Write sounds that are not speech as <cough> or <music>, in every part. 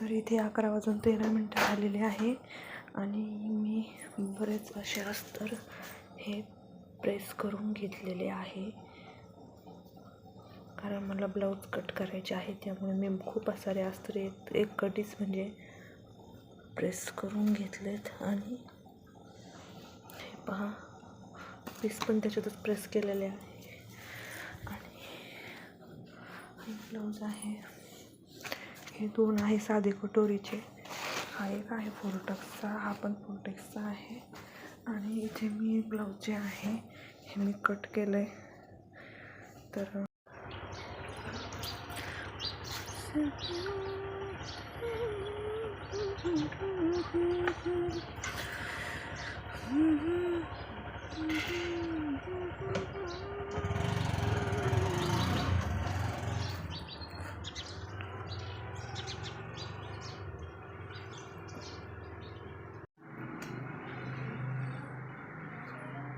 तर इथे अकरा वाजून तेरा मिनटं झालेले आहे आणि मी बरेच असे अस्तर हे प्रेस करून घेतलेले आहे. कारण मला ब्लाऊज कट करायचे आहे त्यामुळे मी खूप सारे अस्तर एक एक कटीच म्हणजे प्रेस करून घेतलेत. आणि हे पहा पीस पण त्याच्यातच प्रेस केलेले आहे. आणि ब्लाऊज आहे. हे दोन आहे साधे कटोरीचे. हा एक आहे फोर्टक्सचा हा पण फोरटेक्सचा आहे. आणि इथे मी ब्लाऊज जे आहे हे मी कट केलं आहे तर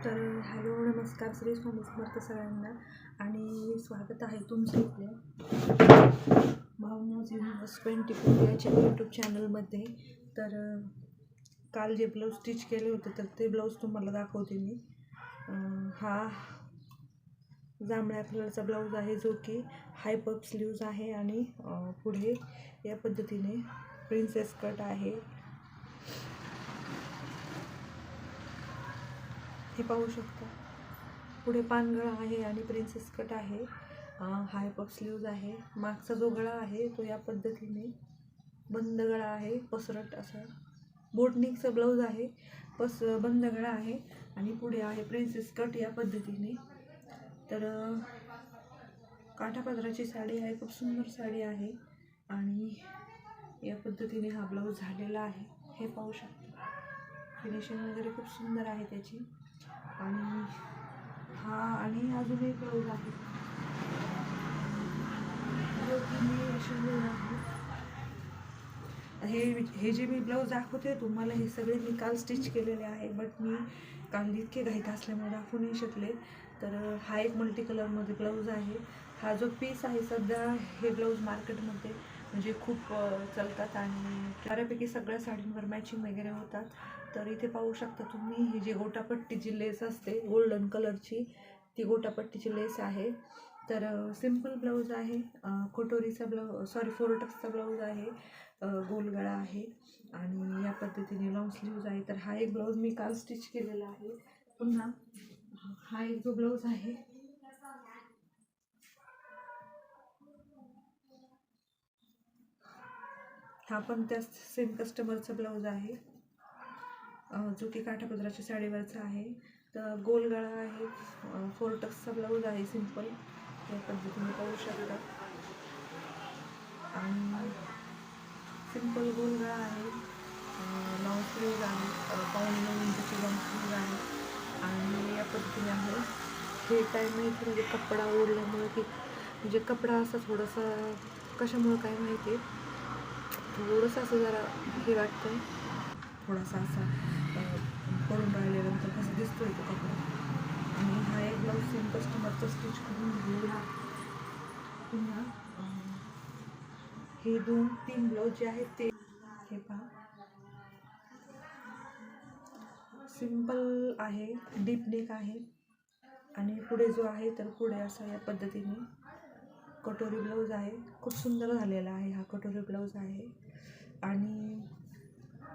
तर हॅलो नमस्कार. श्री स्वामी समर्थ सगळ्यांना आणि स्वागत आहे तुमचं इथल्या भावनाज युनिवर्स ट्वेंटी फोर याच्या यूट्यूब चॅनलमध्ये तर काल जे ब्लाऊज स्टिच केले होते तर ते ब्लाऊज तुम्हाला दाखवते मी. हा जांभळ्या कलरचा ब्लाऊज आहे जो की हाय पप स्लीव्ज आहे आणि पुढे या पद्धतीने प्रिन्सेस कट आहे. हे पाहू शकता. पुढे पानगळा आहे आणि प्रिन्सेस कट आहे. हाय पप स्लीव्ज आहे. मागचा जो गळा आहे तो या पद्धतीने बंद गळा आहे. पसरट असा. बोटनिकचा ब्लाऊज आहे. पस बंद गळा आहे. आणि पुढे आहे प्रिन्सेस कट या पद्धतीने. तर काठापदराची साडी आहे. खूप सुंदर साडी आहे. आणि या पद्धतीने हा ब्लाऊज झालेला आहे. हे पाहू शकता. फिनिशिंग वगैरे खूप सुंदर आहे त्याची. आणि हा आणि अजून एक ब्लाऊज आहे. हे हे जे मी ब्लाऊज दाखवते तुम्हाला हे सगळे मी काल स्टिच केलेले आहे बट मी काल इतके घाईत असल्यामुळे दाखवू नाही शकले. तर हा एक मल्टी कलरमध्ये ब्लाऊज आहे. हा जो पीस आहे सध्या हे ब्लाऊज मार्केटमध्ये म्हणजे खूप चलतात चालतात आणि बऱ्यापैकी सगळ्या साडींवर मॅचिंग वगैरे होतात. तर इथे पाहू शकता तुम्ही ही जी गोटापट्टीची लेस असते गोल्डन कलरची ती गोटापट्टीची लेस आहे. तर सिंपल ब्लाऊज आहे कटोरीचा ब्लाऊ सॉरी फोरटक्सचा ब्लाऊज आहे गोलगळा आहे आणि या पद्धतीने लॉंग स्लीव्ज आहे. तर हा एक ब्लाऊज मी काल स्टिच केलेला आहे. पुन्हा हा एक जो ब्लाऊज आहे हा पण त्या सेम कस्टमरचा ब्लाऊज आहे. जो की काठापदराच्या साडीवरचा आहे. तर गोल गळा आहे. फोर टक्सचा ब्लाऊज आहे सिंपल या पद्धतीने पाहू शकता. आणि सिंपल गोल गळा आहे. लॉंग स्लीव्ज आहे. पाऊन नऊ इंचची लॉंग स्लीव्ज आहे. आणि या पद्धतीने आहे. हे काय माहिती म्हणजे कपडा ओढल्यामुळे की म्हणजे कपडा असा थोडासा कशामुळं काय माहिती? आहे थोडंसं असं जरा हे वाटतं थोडासा असा अं, पडून राहिल्यानंतर कसं दिसतोय तो कपडा आणि हा एक ब्लाऊज सेम कस्टमरचा स्टिच करून दिलेला आहे. पुन्हा हे दोन तीन ब्लाऊज जे आहेत ते हे पहा. सिंपल आहे डीप नेक आहे. आणि पुढे जो आहे तर पुढे असा या पद्धतीने कटोरी ब्लाऊज आहे. खूप सुंदर झालेला आहे हा कटोरी ब्लाऊज आहे. आणि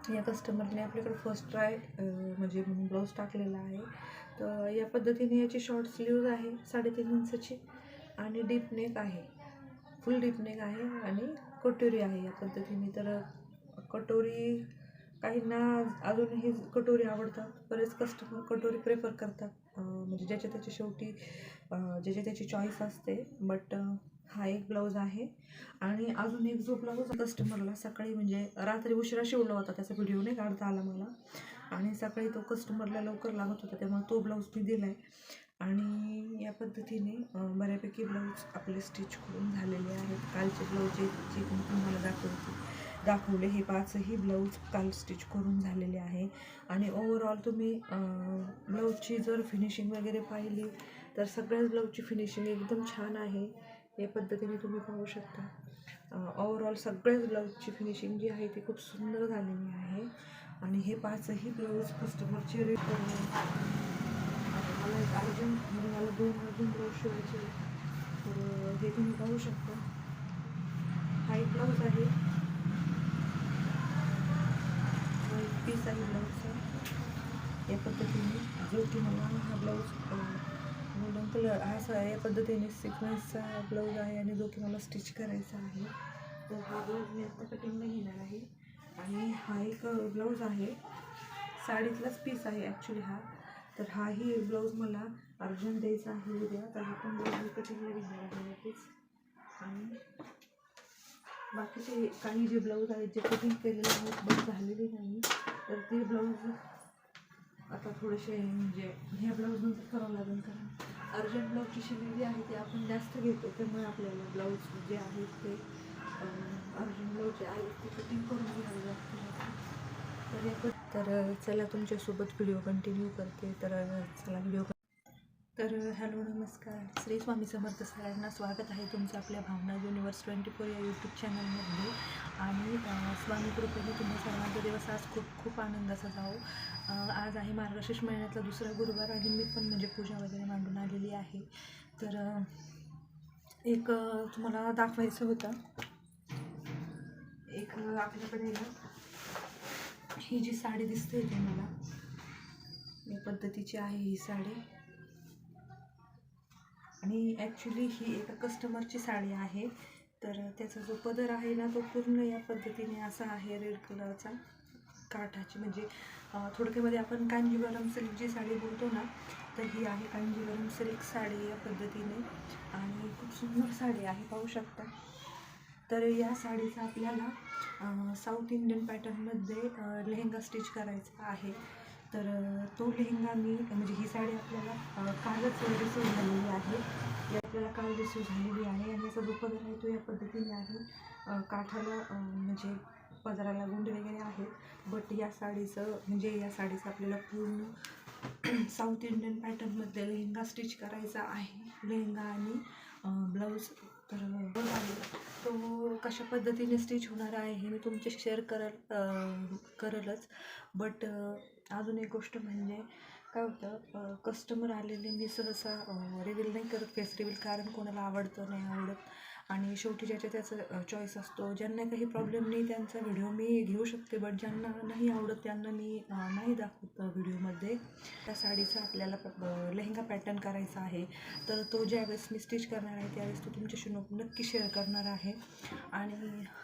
या कस्टमरने आपल्याकडे फर्स्ट ट्राय म्हणजे म्हणून ब्लाऊज टाकलेला आहे. तर या पद्धतीने याची शॉर्ट स्लीव्ज आहे साडेतीन इंचाची आणि डीप नेक आहे. फुल डीप नेक आहे आणि कटोरी आहे या पद्धतीने. तर कटोरी काहींना अजूनही कटोरी आवडतात. बरेच कस्टमर कटोरी प्रेफर करतात. म्हणजे ज्याच्या त्याच्या शेवटी ज्याच्या ज्याची त्याची चॉईस असते. बट हा एक ब्लाऊज आहे. आणि अजून एक जो ब्लाऊज कस्टमरला सकाळी म्हणजे रात्री उशिरा शिवला होता त्याचा व्हिडिओ नाही काढता आला मला. आणि सकाळी तो कस्टमरला लवकर लागत होता त्यामुळे तो ब्लाऊज मी दिला आहे आणि या पद्धतीने बऱ्यापैकी ब्लाऊज आपले स्टिच करून झालेले आहेत. कालचे ब्लाऊज जे मी तुम्हाला दाखवते दाखवले हे पाचही ब्लाऊज काल स्टिच करून झालेले आहे. आणि ओवरऑल तुम्ही ब्लाऊजची जर फिनिशिंग वगैरे पाहिली तर सगळ्याच ब्लाऊजची फिनिशिंग एकदम छान आहे. या पद्धतीने तुम्ही पाहू शकता. ओवरऑल सगळ्याच ब्लाऊजची फिनिशिंग जी आहे ती खूप सुंदर झालेली आहे. आणि हे पाचही ब्लाऊज कस्टमरचे रेट आता मला एक अर्जंट म्हणजे मला दोन अर्जंट ब्लाऊज शिवायचे तर हे तुम्ही पाहू शकता. हा एक ब्लाऊज आहे. एक पीस आहे ब्लाऊजचा या पद्धतीने जो की मला हा ब्लाऊज गोल्डन कलर हा असा या पद्धतीने सिक्वेन्सचा ब्लाऊज आहे आणि जो की मला स्टिच करायचा आहे. तर हा ब्लाऊज मी आत्ता कटिंगला घेणार आहे. आणि हा एक ब्लाऊज आहे. साडीतलाच पीस आहे ॲक्च्युली हा. तर हाही ब्लाऊज मला अर्जंट द्यायचा आहे उद्या. तर हा पण ब्लाऊज कटिंगला घेणार आहे नक्कीच. आणि बाकीचे काही जे ब्लाऊज आहेत जे कटिंग केलेले आहेत बट झालेले नाही. तर ते ब्लाऊज आता थोडेसे म्हणजे ह्या ब्लाऊज नंतर करावं लागेल. कारण अर्जंट ब्लाऊजची शिलाई जी आहे ती आपण जास्त घेतो. त्यामुळे आपल्याला ब्लाऊज जे आहेत ते कटिंग करून लागते तर तर चला तुमच्यासोबत व्हिडिओ कंटिन्यू करते. तर चला व्हिडिओ तर हॅलो नमस्कार. श्री स्वामी समर्थ सगळ्यांना स्वागत आहे तुमचं आपल्या भावना युनिवर्स ट्वेंटी फोर या यूट्यूब चॅनलमध्ये आणि स्वामी कृपेने तुम्ही सर्वांचा दिवस आज खूप खूप आनंदाचा जाऊ आज आहे मार्गशीर्ष महिन्यातला दुसरा गुरुवार आणि मी पण म्हणजे पूजा वगैरे मांडून आलेली आहे. तर एक तुम्हाला दाखवायचं होतं. एक आपल्याकडे ना ही जी साडी दिसते ती मला या पद्धतीची आहे ही साडी. आणि ॲक्च्युली ही एका कस्टमरची साडी आहे. तर त्याचा जो पदर आहे ना तो पूर्ण या पद्धतीने असा आहे रेड कलरचा काठाची म्हणजे थोडक्यामध्ये आपण कांजीवरम सिल्क जी साडी बोलतो ना तर ही आहे कांजीवरम सिल्क साडी या पद्धतीने. आणि खूप सुंदर साडी आहे पाहू शकता. तर या साडीचा आपल्याला साऊथ इंडियन पॅटर्नमध्ये लेहंगा लेहेंगा स्टिच करायचा आहे. तर तो लेहंगा मी म्हणजे ही साडी आपल्याला कालच रिसीव झालेली आहे. ही आपल्याला काल रिसीव झालेली आहे आणि याचा जो पदर आहे तो या पद्धतीने आहे. काठाला म्हणजे पदराला गुंड वगैरे आहेत बट या साडीचं म्हणजे या साडीचं आपल्याला पूर्ण साऊथ इंडियन पॅटर्नमध्ये लेहेंगा स्टिच करायचा आहे. लेहेंगा आणि ब्लाऊज तर तो कशा पद्धतीने स्टिच होणार आहे हे मी तुमच्याशी शेअर करल करलच. बट अजून एक गोष्ट म्हणजे काय होतं कस्टमर आलेले मी सहसा रिव्हील नाही करत फेस रिव्हील कारण कोणाला आवडतं नाही आवडत. आणि शेवटी ज्याच्या त्याचं चॉईस असतो. ज्यांना काही प्रॉब्लेम नाही त्यांचा व्हिडिओ मी घेऊ शकते. बट ज्यांना नाही आवडत त्यांना मी नाही दाखवत व्हिडिओमध्ये त्या साडीचा आपल्याला प- लेहेंगा पॅटर्न करायचा आहे. तर तो ज्यावेळेस मी स्टिच करणार आहे त्यावेळेस तो तुमच्याशी नक्की शेअर करणार आहे. आणि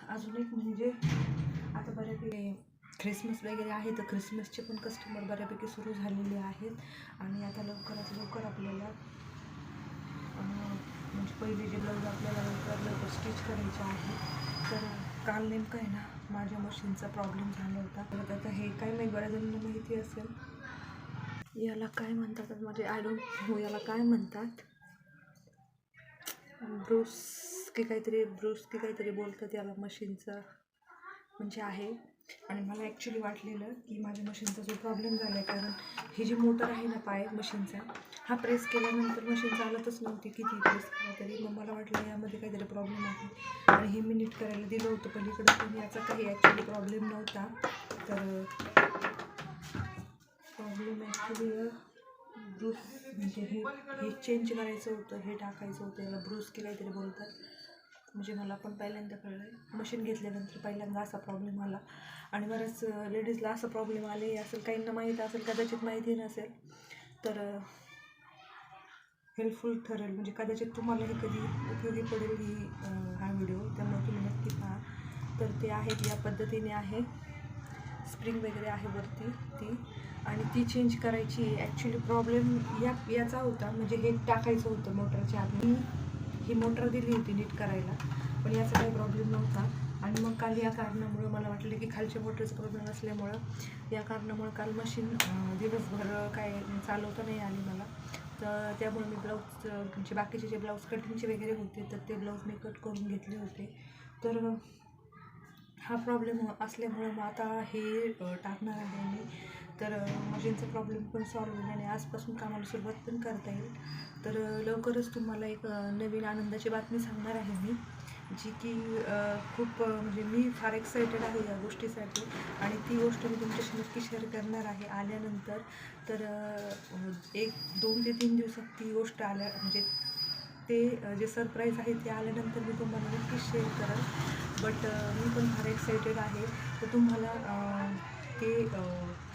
अजून एक म्हणजे आता बऱ्यापैकी ख्रिसमस वगैरे आहे तर ख्रिसमसचे पण कस्टमर बऱ्यापैकी सुरू झालेले आहेत. आणि आता लवकरात लवकर आपल्याला म्हणजे पहिले जे ब्लाऊज आपल्याला लवकर लवकर स्टिच करायचे आहे तर काल नेमकं आहे ना माझ्या मशीनचा प्रॉब्लेम झाला होता. तर आता हे काय नाही बऱ्याच जणांना माहिती असेल. याला काय म्हणतात म्हणजे माझे आय डोंट हो याला काय म्हणतात. ब्रूस की काहीतरी ब्रूस की काहीतरी बोलतात याला मशीनचं म्हणजे आहे. आणि मला ॲक्च्युली वाटलेलं की माझ्या मशीनचा जो प्रॉब्लेम झाला आहे कारण ही जी मोटर आहे ना पाय मशीनचा हा प्रेस केल्यानंतर मशीन चालतच नव्हती. किती प्रेस केला तरी? मग मला वाटलं यामध्ये काहीतरी प्रॉब्लेम आहे. आणि हे मी नीट करायला दिलं होतं. पलीकडं पण याचा काही ॲक्च्युली प्रॉब्लेम नव्हता. तर प्रॉब्लेम ॲक्च्युली ब्रूस म्हणजे हे हे चेंज करायचं होतं हे टाकायचं होतं याला ब्रूस की काहीतरी बोलतात. म्हणजे मला पण पहिल्यांदा कळलं मशीन घेतल्यानंतर पहिल्यांदा असा प्रॉब्लेम आला. आणि बऱ्याच लेडीजला असा प्रॉब्लेम आले. असेल काहींना माहीत असेल कदाचित माहिती नसेल तर हेल्पफुल ठरेल. म्हणजे कदाचित तुम्हालाही कधी उपयोगी पडेल ही हा व्हिडिओ त्यामुळे तुम्ही नक्की पहा. तर ते आहेत या पद्धतीने आहे. स्प्रिंग वगैरे आहे वरती ती. आणि ती चेंज करायची. ॲक्च्युली प्रॉब्लेम या याचा होता. म्हणजे हे टाकायचं होतं मोटरच्या आधी. ही मोटर दिली होती नीट करायला पण याचा काही प्रॉब्लेम नव्हता. आणि मग काल या कारणामुळं मला वाटलं की खालच्या मोटरचा प्रॉब्लेम असल्यामुळं या कारणामुळं काल मशीन दिवसभर काय चालवता नाही आली मला. तर त्यामुळे मी ब्लाऊज म्हणजे बाकीचे जे ब्लाऊज कटिंगचे वगैरे होते तर ते ब्लाऊज मी कट करून घेतले होते. तर हा प्रॉब्लेम असल्यामुळं मग आता हे टाकणार आहे मी. तर मशीनचा प्रॉब्लेम पण सॉल्व होईल आणि आजपासून कामाला सुरुवात पण करता येईल. तर लवकरच तुम्हाला एक नवीन आनंदाची बातमी सांगणार आहे मी जी की खूप म्हणजे मी फार एक्सायटेड आहे या गोष्टीसाठी आणि ती गोष्ट मी तुमच्याशी नक्की शेअर करणार आहे आल्यानंतर. तर एक दोन ते तीन दिवसात ती गोष्ट आल्या म्हणजे ते जे सरप्राईज आहे ते आल्यानंतर मी तुम्हाला नक्कीच शेअर करेन बट मी पण फार एक्सायटेड आहे. तर तुम्हाला ते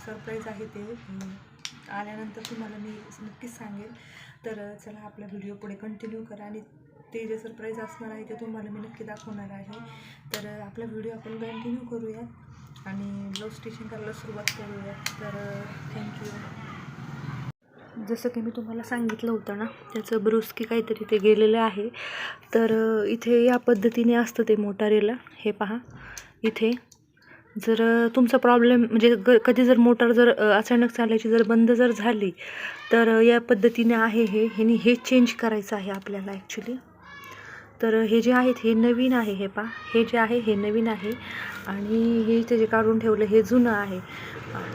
सरप्राईज आहे ते आल्यानंतर तुम्हाला मी नक्कीच सांगेल. तर चला आपला व्हिडिओ पुढे कंटिन्यू करा आणि ते जे सरप्राईज असणार आहे ते तुम्हाला मी नक्की दाखवणार आहे. तर आपला व्हिडिओ आपण कंटिन्यू करूयात आणि ब्लाऊज स्टिचिंग करायला सुरुवात करूयात. तर थँक्यू जसं की मी तुम्हाला सांगितलं होतं ना त्याचं ब्रुस्की काहीतरी ते गेलेलं आहे. तर इथे या पद्धतीने असतं ते मोटारीला. हे पहा इथे. जर तुमचा प्रॉब्लेम म्हणजे ग कधी जर मोटार जर अचानक चालायची जर बंद जर झाली तर या पद्धतीने आहे हे. ह्यानी हे चेंज करायचं आहे आपल्याला ॲक्च्युली तर हे जे आहेत हे नवीन आहे हे पहा. हे जे आहे हे नवीन आहे. आणि हे इथे जे काढून ठेवलं हे जुनं आहे.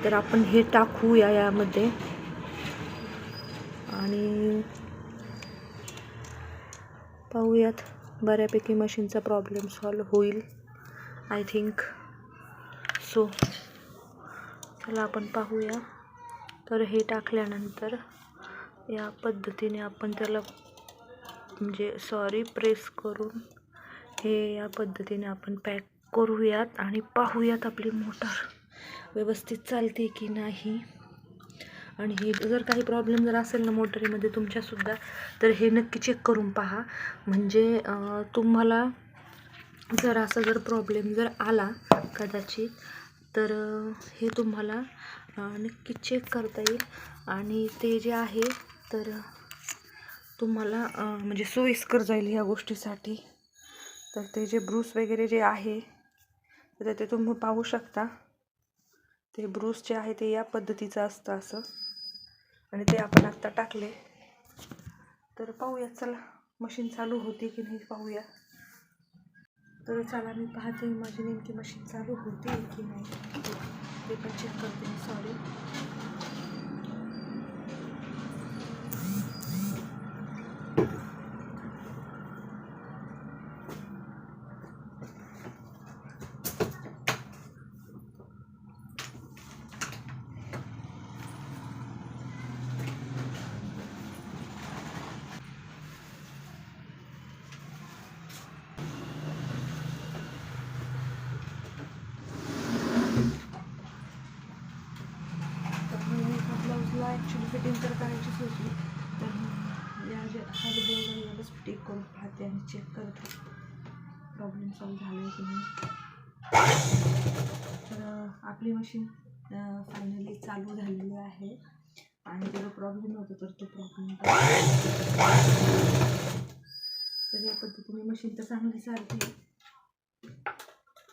तर आपण हे टाकूया यामध्ये. आणि पाहूयात बऱ्यापैकी मशीनचा प्रॉब्लेम सॉल्व होईल आय थिंक सो चला आपण पाहूया. तर हे टाकल्यानंतर या पद्धतीने आपण त्याला म्हणजे सॉरी प्रेस करून हे या पद्धतीने आपण पॅक करूयात आणि पाहूयात आपली मोटार व्यवस्थित चालते की नाही. आणि हे जर काही प्रॉब्लेम जर असेल ना मोटरीमध्ये तुमच्यासुद्धा तर हे नक्की चेक करून पहा. म्हणजे तुम्हाला जर असा जर प्रॉब्लेम जर आला कदाचित तर हे तुम्हाला नक्की चेक करता येईल. आणि ते जे आहे तर तुम्हाला म्हणजे सोयीस्कर जाईल ह्या गोष्टीसाठी. तर ते जे ब्रूस वगैरे जे आहे तर ते तुम्ही पाहू शकता. ते ब्रूस जे आहे ते या पद्धतीचं असतं असं. आणि ते आपण आत्ता टाकले. तर पाहूया चला. मशीन चालू होती की नाही पाहूया. तर चला मी पाहते माझी नेमकी मशीन चालू होती की नाही. ते पण चेक करते सॉरी तर मला एका ब्लाऊजला ॲक्च्युली फिटिंग तर करायचीच होती. तर या जे हा जो आहे फिटिंग करून पाहते आणि चेक करते. प्रॉब्लेम सॉल्व झाला आहे की नाही. तर आपली मशीन फायनली चालू झालेली आहे. आणि त्याचा प्रॉब्लेम होता तर तो प्रॉब्लेम तर या पद्धतीने मशीन तर चांगली चालते.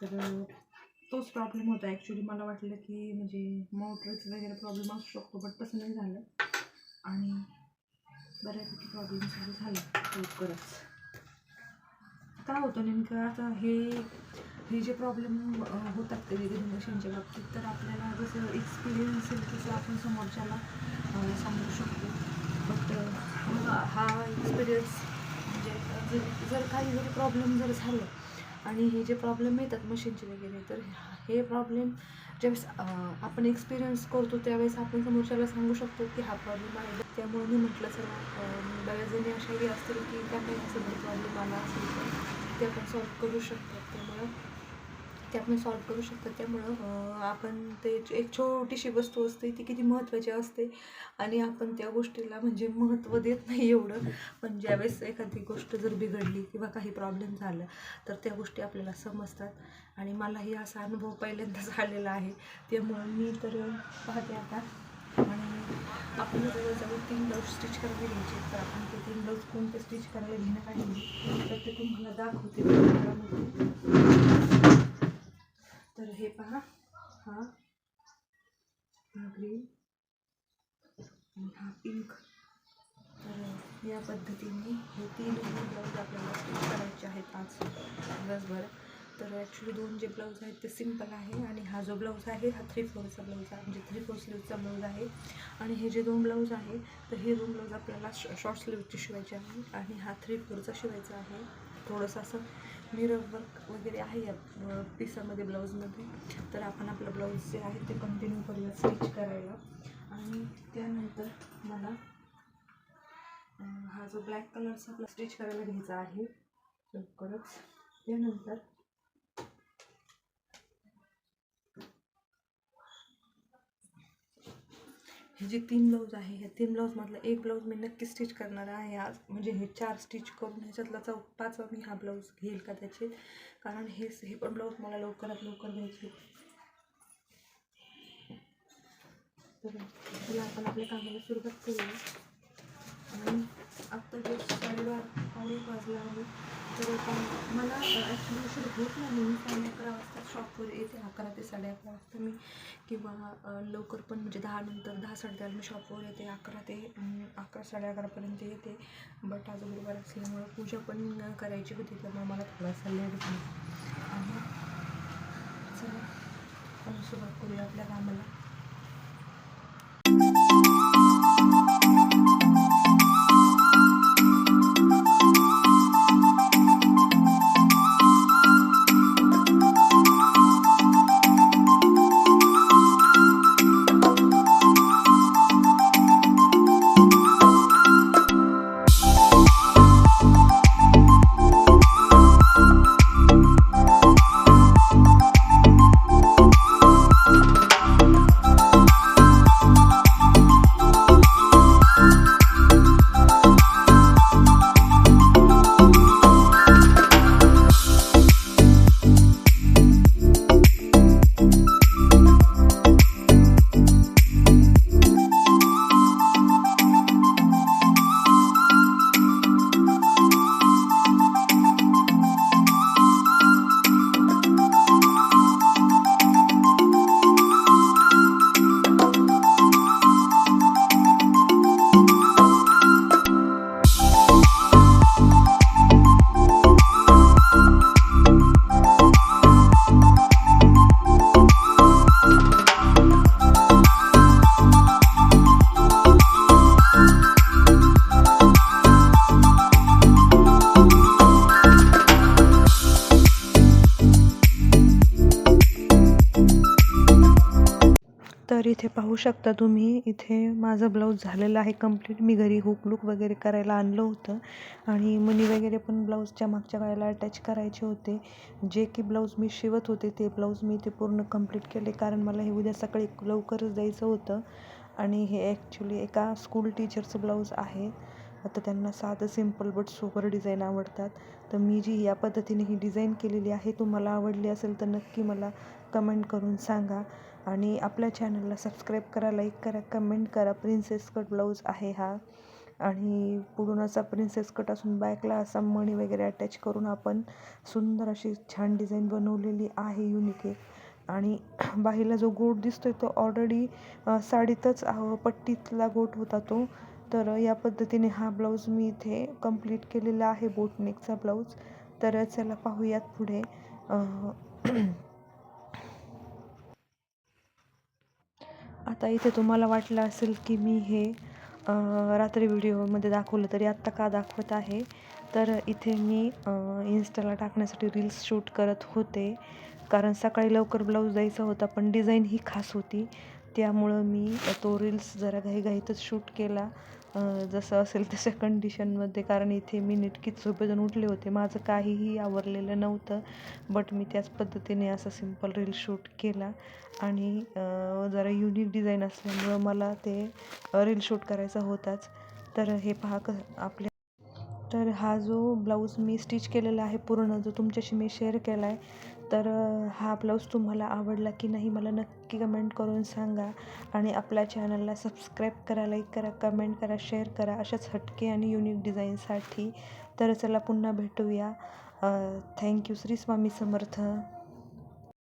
तर तोच प्रॉब्लेम होता. ॲक्च्युली मला वाटलं की म्हणजे मोटरचं वगैरे प्रॉब्लेम असू शकतो बट तसं नाही झालं. आणि बऱ्यापैकी प्रॉब्लेम चालू झाला लवकरच. काय होतं नेमकं? आता हे हे जे प्रॉब्लेम होतात कधी कधी मशीनच्या बाबतीत तर आपल्याला जसं एक्सपिरियन्स येईल तसं आपण समोरच्याला सांगू शकतो. बट हा एक्सपिरियन्स म्हणजे जर जर काही जरी प्रॉब्लेम जर झालं आणि हे जे प्रॉब्लेम येतात मशीनचे वगैरे तर हे प्रॉब्लेम ज्यावेळेस आपण एक्सपिरियन्स करतो त्यावेळेस आपण समोरच्याला सांगू शकतो की हा प्रॉब्लेम आहे. त्यामुळे मी म्हटलं सर्व बऱ्याचजणी बऱ्याच जणी अशाही असतील की त्यांना असं प्रॉब्लेम आला असेल तर ते आपण सॉल्व करू शकतात. त्यामुळं ते आपण सॉल्व करू शकतो. त्यामुळं आपण ते एक छोटीशी वस्तू असते ती किती महत्त्वाची असते आणि आपण त्या गोष्टीला म्हणजे महत्त्व देत नाही एवढं. पण ज्यावेळेस एखादी गोष्ट जर बिघडली किंवा काही प्रॉब्लेम झाला तर त्या गोष्टी आपल्याला समजतात. आणि मलाही असा अनुभव पहिल्यांदाच आलेला आहे. त्यामुळं मी तर पाहते आता. आणि आपण जवळजवळ तीन ब्लाऊज स्टिच करायला घ्यायचे तर आपण ते तीन ब्लाऊज कोणते स्टिच करायला घेण्यात आले तर ते तुम्हाला दाखवते. तर हे पहा. हा. हा ग्रीन आणि हा पिंक तर या पद्धतीने हे तीन ब्लाऊज आपल्याला स्टिच करायचे आहेत आज दिवसभर तर ॲक्च्युली दोन जे ब्लाऊज आहेत ते सिंपल आहे. आणि हा जो ब्लाऊज आहे हा थ्री फोरचा ब्लाऊज आहे. म्हणजे थ्री फोर स्लीवचा ब्लाऊज आहे. आणि हे जे दोन ब्लाऊज आहे तर हे दोन ब्लाऊज आपल्याला शॉर्ट स्लीवचे शिवायचे आहे आणि हा थ्री फोरचा शिवायचा आहे. थोडंसं असं मिरर वर्क वगैरे आहे या पिसामध्ये ब्लाऊजमध्ये तर आपण आपलं ब्लाऊज जे आहे ते कंटिन्यू करूया स्टिच करायला. आणि त्यानंतर मला हा जो ब्लॅक कलरचा आपला स्टिच करायला घ्यायचा आहे लवकरच. त्यानंतर हे जे तीन ब्लाऊज आहे ह्या तीन ब्लाऊजमधलं एक ब्लाऊज मी नक्की स्टिच करणार आहे आज. म्हणजे हे चार स्टिच करून ह्याच्यातला चौ पाचवा मी हा ब्लाऊज घेईल का त्याचे. कारण हे हे पण ब्लाऊज मला लवकरात लवकर घ्यायचे. तर आपण आपल्या कामाला सुरुवात करूया. आणि आत्ता हे साडेबारा पावणे वाजला आहे. तर मला ॲक्च्युली उशीर होत नाही मी साडे अकरा वाजता शॉपवर येते अकरा ते साडे अकरा वाजता मी किंवा लवकर पण म्हणजे दहा नंतर दहा साडे दहाला मी शॉपवर येते अकरा ते अकरा साडे अकरापर्यंत येते. बट आज गुरुवार असल्यामुळं पूजा पण करायची होती त्यामुळे मला थोडासा लेट झाला. आणि चला सुरुवात करूया आपल्या कामाला. बघू शकता तुम्ही इथे माझं ब्लाऊज झालेलं आहे कंप्लीट. मी घरी हुक लूक वगैरे करायला आणलं होतं आणि मनी वगैरे पण ब्लाऊजच्या मागच्या गळ्याला अटॅच करायचे होते. जे की ब्लाऊज मी शिवत होते ते ब्लाऊज मी ते पूर्ण कंप्लीट केले कारण मला हे उद्या सकाळी लवकरच द्यायचं होतं. आणि हे ॲक्च्युली एका स्कूल टीचरचं ब्लाऊज आहे. आता त्यांना साधं सिंपल बट सुपर डिझाईन आवडतात. तर मी जी या पद्धतीने ही डिझाईन केलेली आहे तुम्हाला आवडली असेल तर नक्की मला कमेंट करून सांगा. आणि आपल्या चॅनलला सबस्क्राईब करा लाईक करा कमेंट करा. प्रिन्सेस कट ब्लाऊज आहे हा. आणि पुढून असा प्रिन्सेस कट असून बॅकला असा मणी वगैरे अटॅच करून आपण सुंदर अशी छान डिझाईन बनवलेली आहे युनिक एक आणि <clears throat> बाहीला जो गोट दिसतो आहे तो ऑलरेडी साडीतच पट्टीतला गोट होता तो. तर या पद्धतीने हा ब्लाऊज मी इथे कंप्लीट केलेला आहे बोटनेकचा ब्लाऊज तर चला पाहूयात पुढे. <clears throat> आता इथे तुम्हाला वाटलं असेल की मी हे रात्री व्हिडिओमध्ये दाखवलं तरी आत्ता का दाखवत आहे? तर इथे मी इन्स्टाला टाकण्यासाठी रील्स शूट करत होते. कारण सकाळी लवकर ब्लाऊज द्यायचा होता पण डिझाईन ही खास होती. त्यामुळं मी तो रील्स जरा घाईघाईतच शूट केला. जसं असेल तशा कंडिशनमध्ये कारण इथे मी नीटकीच झोपेतून उठले होते. माझं काहीही आवरलेलं नव्हतं बट मी त्याच पद्धतीने असं सिंपल रील शूट केला. आणि जरा युनिक डिझाईन असल्यामुळं मला ते रील शूट करायचा होताच. तर हे पहा क आपल्या तर हा जो ब्लाऊज मी स्टिच केलेला आहे पूर्ण जो तुमच्याशी मी शेअर केला आहे तर हा ब्लाऊज तुम्हाला आवडला की नाही मला नक्की कमेंट करून सांगा. आणि आपल्या चॅनलला सबस्क्राईब करा लाईक करा कमेंट करा शेअर करा अशाच हटके आणि युनिक डिझाईनसाठी तर चला पुन्हा भेटूया. Thank you Shri Swami Samarth.